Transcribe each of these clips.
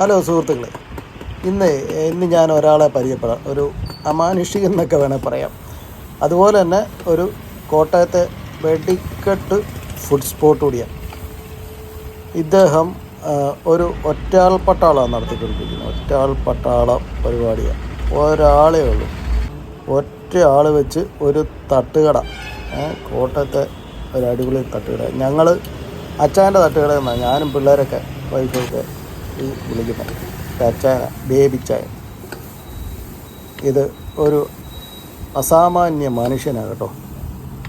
Hello സുഹൃത്തുക്കളെ. ഇന്ന് ഇന്ന് ഞാൻ ഒരാളെ പരിചയപ്പെടാം. ഒരു അമാനുഷി എന്നൊക്കെ വേണേൽ പറയാം. അതുപോലെ തന്നെ ഒരു കോട്ടയത്തെ വെടിക്കെട്ട് ഫുഡ് സ്പോട്ട് കൂടിയാണ്. ഇദ്ദേഹം ഒരു ഒറ്റാൾ പട്ടാളമാണ് നടത്തിക്കൊണ്ടിരിക്കുന്നത് ഒറ്റാൾ പട്ടാള പരിപാടിയാണ്. ഒരാളേ ഉള്ളൂ. ഒറ്റ വെച്ച് ഒരു തട്ടുകട. കോട്ടയത്തെ ഒരു അടിപൊളി തട്ടുകട. ഞങ്ങൾ അച്ചാന്റെ തട്ടുകട എന്നാണ് ഞാനും പിള്ളേരൊക്കെ വൈഫൊക്കെ ഈ വിളിക്കുന്നത് അച്ചായന ബേബി ചായ ഇത് ഒരു അസാമാന്യ മനുഷ്യനാണ് കേട്ടോ.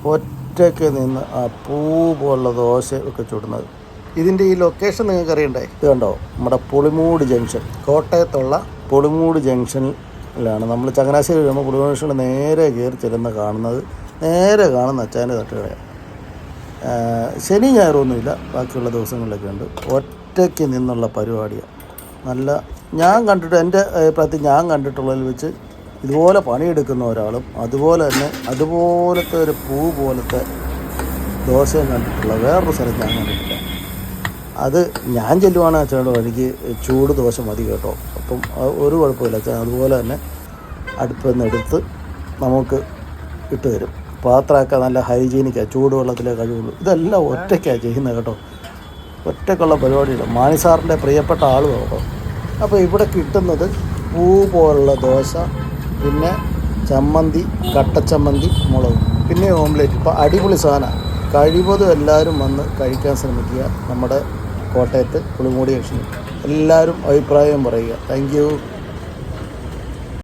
ഒറ്റയ്ക്ക് നിന്ന് ആ പൂ പോലുള്ള ദോശ ഒക്കെ ചുടുന്നത്. ഇതിന്റെ ഈ ലൊക്കേഷൻ നിങ്ങൾക്ക് അറിയണ്ടേ ഇത് കണ്ടോ? നമ്മുടെ പുളിമൂട് ജംഗ്ഷൻ കോട്ടയത്തുള്ള പുളിമൂട് ജംഗ്ഷനിലാണ് നമ്മൾ ചങ്ങനാശ്ശേരി വരുമ്പോൾ പുളിമൂട് ജംഗ്ഷനിൽ നേരെ കയറി ചെല്ലുന്ന കാണുന്നത്. നേരെ കാണുന്ന അച്ചാന്റെ തട്ടുകടയാണ്. ശനി ഞായറൊന്നുമില്ല ബാക്കിയുള്ള ദിവസങ്ങളിലൊക്കെ ഉണ്ട്. ഒറ്റയ്ക്ക് നിന്നുള്ള പരിപാടിയാണ് നല്ല ഞാൻ കണ്ടിട്ട് എന്റെ അഭിപ്രായത്തിൽ ഞാൻ കണ്ടിട്ടുള്ളതിൽ വെച്ച് ഇതുപോലെ പണിയെടുക്കുന്ന ഒരാളും അതുപോലെ തന്നെ അതുപോലത്തെ ഒരു പൂ പോലത്തെ ദോശയും കണ്ടിട്ടുള്ള വേറൊരു സ്ഥലത്ത് ഞാൻ കണ്ടിട്ടില്ല. അത് ഞാൻ ചെല്ലുവാണ് അച്ഛനോട് എനിക്ക് ചൂട് ദോശ മതി കേട്ടോ. അപ്പം ഒരു കുഴപ്പമില്ല. അച്ഛൻ അതുപോലെ തന്നെ അടുപ്പിൽ നിന്ന് എടുത്ത് നമുക്ക് ഇട്ട് തരും. പാത്രമൊക്കെ നല്ല ഹൈജീനിക്കാണ് ചൂടുവെള്ളത്തിലേ കഴിവുള്ളൂ ഇതെല്ലാം ഒറ്റയ്ക്കാണ് ചെയ്യുന്നത് കേട്ടോ. ഒറ്റയ്ക്കുള്ള പരിപാടിയില്ല. മാണിസാറിന്റെ പ്രിയപ്പെട്ട ആളും കേട്ടോ അപ്പോൾ ഇവിടെ കിട്ടുന്നത് പൂ പോലുള്ള ദോശ പിന്നെ ചമ്മന്തി കട്ടച്ചമ്മന്തി മുളക്. പിന്നെ ഓംലെറ്റ്. ഇപ്പോൾ അടിപൊളി സാധനമാണ് കഴിവതും എല്ലാവരും വന്ന് കഴിക്കാൻ ശ്രമിക്കുക. നമ്മുടെ കോട്ടയത്ത് പുളിമൂടി ജംഗ്ഷനിൽ എല്ലാവരും അഭിപ്രായം പറയുക. താങ്ക്